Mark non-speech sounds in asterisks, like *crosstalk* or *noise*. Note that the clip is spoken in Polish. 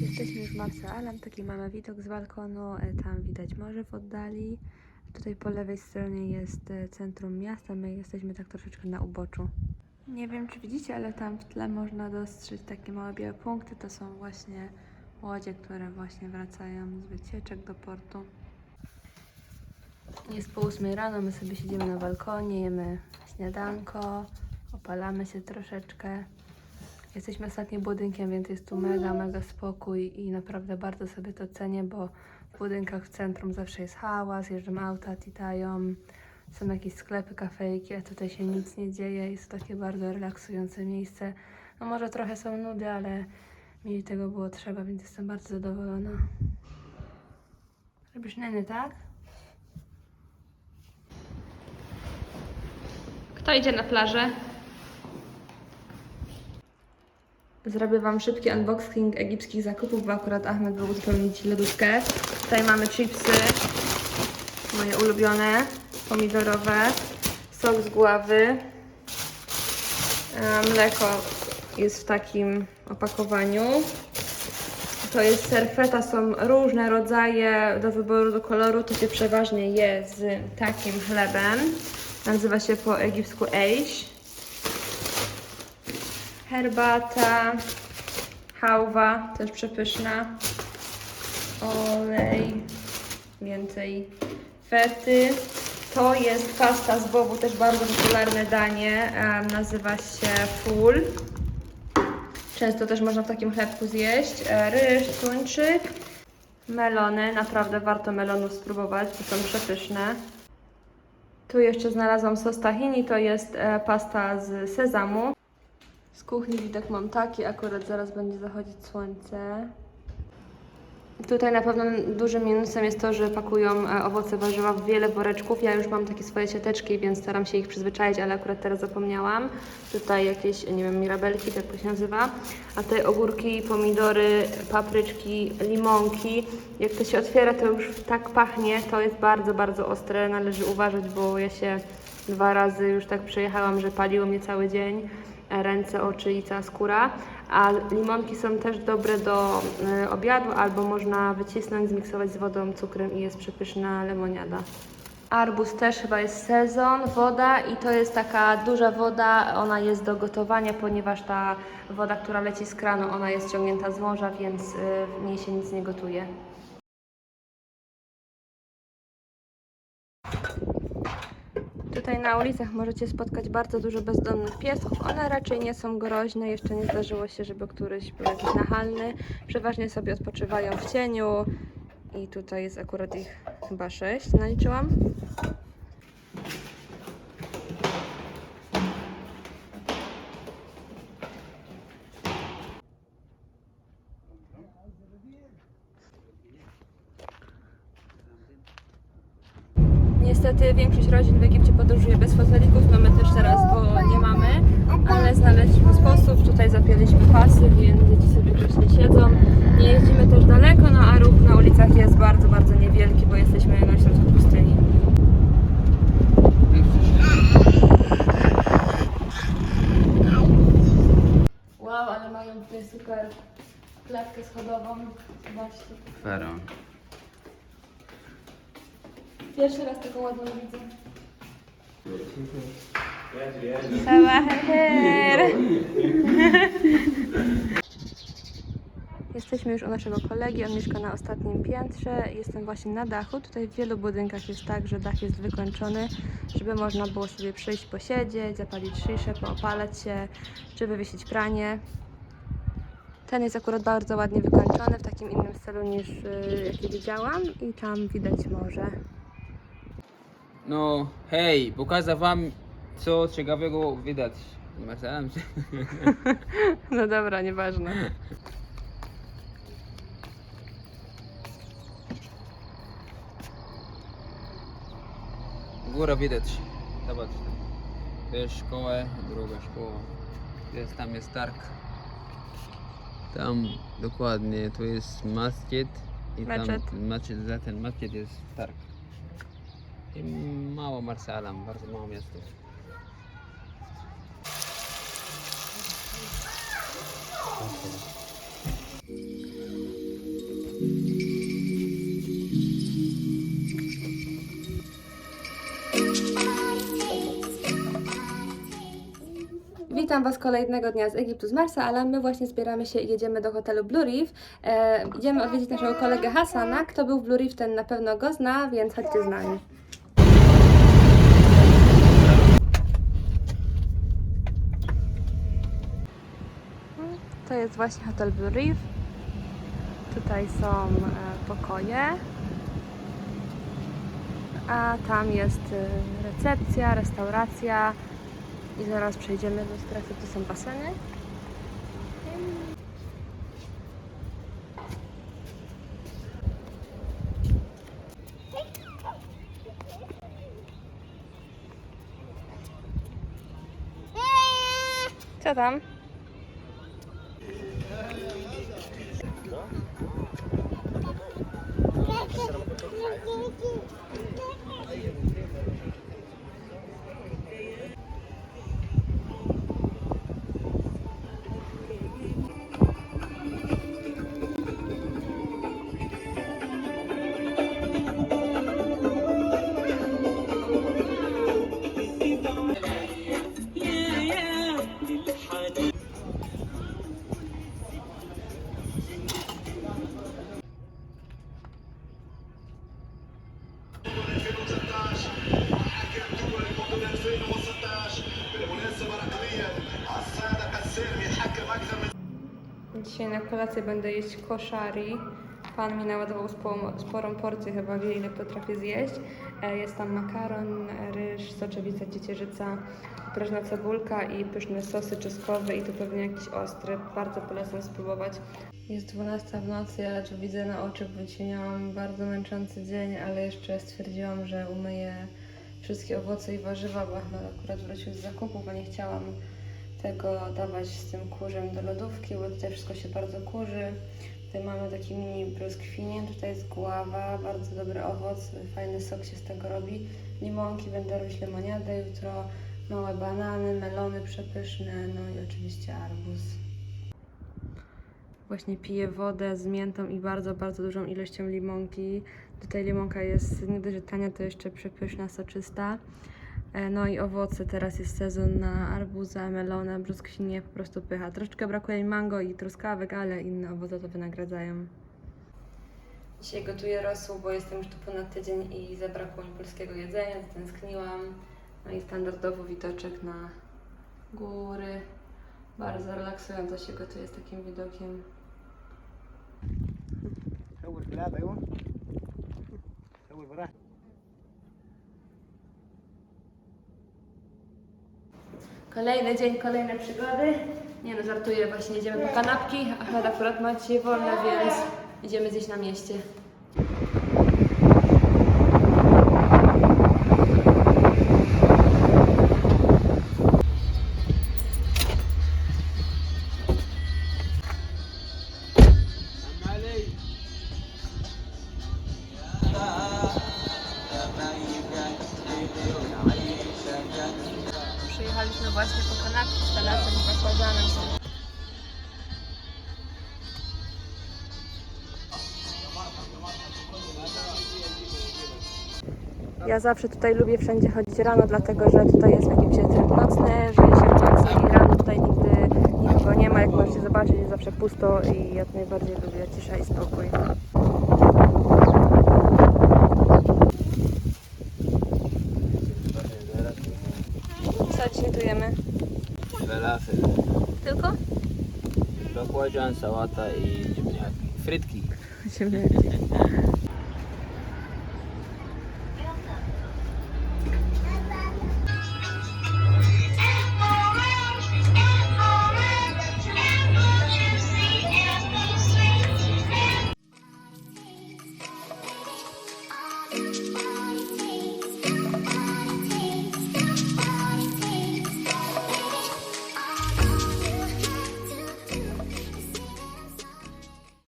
Jesteśmy już w Marsealem, taki mamy widok z balkonu, e, tam widać morze w oddali. Tutaj po lewej stronie jest e, centrum miasta, my jesteśmy tak troszeczkę na uboczu. Nie wiem czy widzicie, ale tam w tle można dostrzec takie małe białe punkty, to są właśnie łodzie, które właśnie wracają z wycieczek do portu. Jest po 8 rano, my sobie siedzimy na balkonie, jemy śniadanko, opalamy się troszeczkę. Jesteśmy ostatnim budynkiem, więc jest tu mega, mega spokój i naprawdę bardzo sobie to cenię, bo w budynkach w centrum zawsze jest hałas, jeżdżą auta, titają, są jakieś sklepy, kafejki, a tutaj się nic nie dzieje. Jest to takie bardzo relaksujące miejsce. No może trochę są nudy, ale mi tego było trzeba, więc jestem bardzo zadowolona. Robisz neny, tak? Kto idzie na plażę? Zrobię Wam szybki unboxing egipskich zakupów, bo akurat Ahmed był uzupełnić lodówkę. Tutaj mamy chipsy, moje ulubione, pomidorowe, sok z gławy, e, mleko jest w takim opakowaniu. To jest serfeta, są różne rodzaje do wyboru, do koloru. To się przeważnie je z takim chlebem. Nazywa się po egipsku eish herbata, hałwa, też przepyszna, olej, więcej fety. To jest pasta z bobu, też bardzo popularne danie, nazywa się full. Często też można w takim chlebku zjeść. E, Ryż, tuńczyk, melony, naprawdę warto melonów spróbować, bo są przepyszne. Tu jeszcze znalazłam sos tahini, to jest e, pasta z sezamu. Z kuchni widok mam taki, akurat zaraz będzie zachodzić słońce. Tutaj na pewno dużym minusem jest to, że pakują e, owoce, warzywa w wiele woreczków. Ja już mam takie swoje siateczki, więc staram się ich przyzwyczaić, ale akurat teraz zapomniałam. Tutaj jakieś, nie wiem, mirabelki, tak to się nazywa. A tutaj ogórki, pomidory, papryczki, limonki. Jak to się otwiera, to już tak pachnie. To jest bardzo, bardzo ostre. Należy uważać, bo ja się dwa razy już tak przejechałam, że paliło mnie cały dzień ręce, oczy i cała skóra. A limonki są też dobre do y, obiadu, albo można wycisnąć, zmiksować z wodą, cukrem i jest przepyszna lemoniada. Arbuz też chyba jest sezon, woda i to jest taka duża woda, ona jest do gotowania, ponieważ ta woda, która leci z kranu, ona jest ciągnięta z morza, więc y, w niej się nic nie gotuje. Tutaj na ulicach możecie spotkać bardzo dużo bezdomnych piesków. One raczej nie są groźne. Jeszcze nie zdarzyło się, żeby któryś był jakiś nachalny. Przeważnie sobie odpoczywają w cieniu. I tutaj jest akurat ich chyba sześć, naliczyłam. Niestety większość rodzin w Egipcie podróżuje bez fotelików, no my też teraz go nie mamy, ale znaleźliśmy sposób, tutaj zapięliśmy pasy, więc dzieci sobie grzecznie siedzą. Nie jeździmy też daleko, no a ruch na ulicach jest bardzo, bardzo niewielki, bo jesteśmy na środku pustyni. Wow, ale mają tutaj super klatkę schodową. Zobaczcie. Faraon. Pierwszy raz taką ładną widzę. El-khair. Jesteśmy już u naszego kolegi, on mieszka na ostatnim piętrze. Jestem właśnie na dachu. Tutaj w wielu budynkach jest tak, że dach jest wykończony, żeby można było sobie przyjść, posiedzieć, zapalić szyszę, poopalać się, czy wywiesić pranie. Ten jest akurat bardzo ładnie wykończony, w takim innym stylu niż y, jaki widziałam i tam widać morze. No, hej, pokażę wam co ciekawego widać. Się. *laughs* No dobra, nieważne. Góra widać. Zobacz. To jest szkoła, druga szkoła. Jest, tam jest targ. Tam dokładnie, to jest masjid. I tam meczet, za ten masjid jest targ. I mało Marsalam, bardzo mało miasto. Witam Was kolejnego dnia z Egiptu z Marsa, ale my właśnie zbieramy się i jedziemy do hotelu Blue Reef. E, idziemy odwiedzić naszego kolegę Hasana. Kto był w Blue Reef, ten na pewno go zna, więc chodźcie z nami. To jest właśnie hotel Blue Reef. Tutaj są e, pokoje. A tam jest e, recepcja, restauracja. I zaraz przejdziemy do strefy, tu są baseny. Co tam? Dzisiaj na kolację będę jeść koszari. Pan mi naładował sporą, porcję, chyba wie ile potrafię zjeść. E, Jest tam makaron, ryż, soczewica, ciecierzyca, prażna cebulka i pyszne sosy czosnkowe i to pewnie jakiś ostry. Bardzo polecam spróbować. Jest 12 w nocy, ale tu widzę na oczy, bo miałam bardzo męczący dzień, ale jeszcze stwierdziłam, że umyję wszystkie owoce i warzywa, bo Ahmed akurat wrócił z zakupów, a nie chciałam tego dawać z tym kurzem do lodówki, bo tutaj wszystko się bardzo kurzy. Tutaj mamy taki mini brzoskwinie, tutaj jest guława, bardzo dobry owoc, fajny sok się z tego robi. Limonki, będę robić lemoniadę jutro, małe banany, melony przepyszne, no i oczywiście arbuz. Właśnie piję wodę z miętą i bardzo, bardzo dużą ilością limonki. Tutaj limonka jest nie dość, że tania, to jeszcze przepyszna, soczysta. E, No i owoce, teraz jest sezon na arbuza, melona, brzoskwinie, po prostu pycha. Troszeczkę brakuje mi mango i truskawek, ale inne owoce to wynagradzają. Dzisiaj gotuję rosół, bo jestem już tu ponad tydzień i zabrakło mi polskiego jedzenia, stęskniłam. No i standardowo widoczek na góry. Bardzo relaksująco się gotuje z takim widokiem. صور كلاب ايوه صور براحتك Kolejny dzień, kolejne przygody. Nie no, żartuję, właśnie jedziemy po kanapki. Ahmed akurat ma dzisiaj wolne, więc idziemy gdzieś na mieście. Przyjechaliśmy właśnie po kanapki z salacem i. Ja zawsze tutaj lubię wszędzie chodzić rano, dlatego że tutaj jest jakimś tryb nocny, żyje się w nocy i rano tutaj nigdy nikogo nie ma. Jak możecie zobaczyć, jest zawsze pusto i ja to najbardziej lubię cisza i spokój. Co dzisiaj tu jemy? Falafel, Tylko? bakłażan, sałata i ziemniaki. Frytki. Ziemniaki.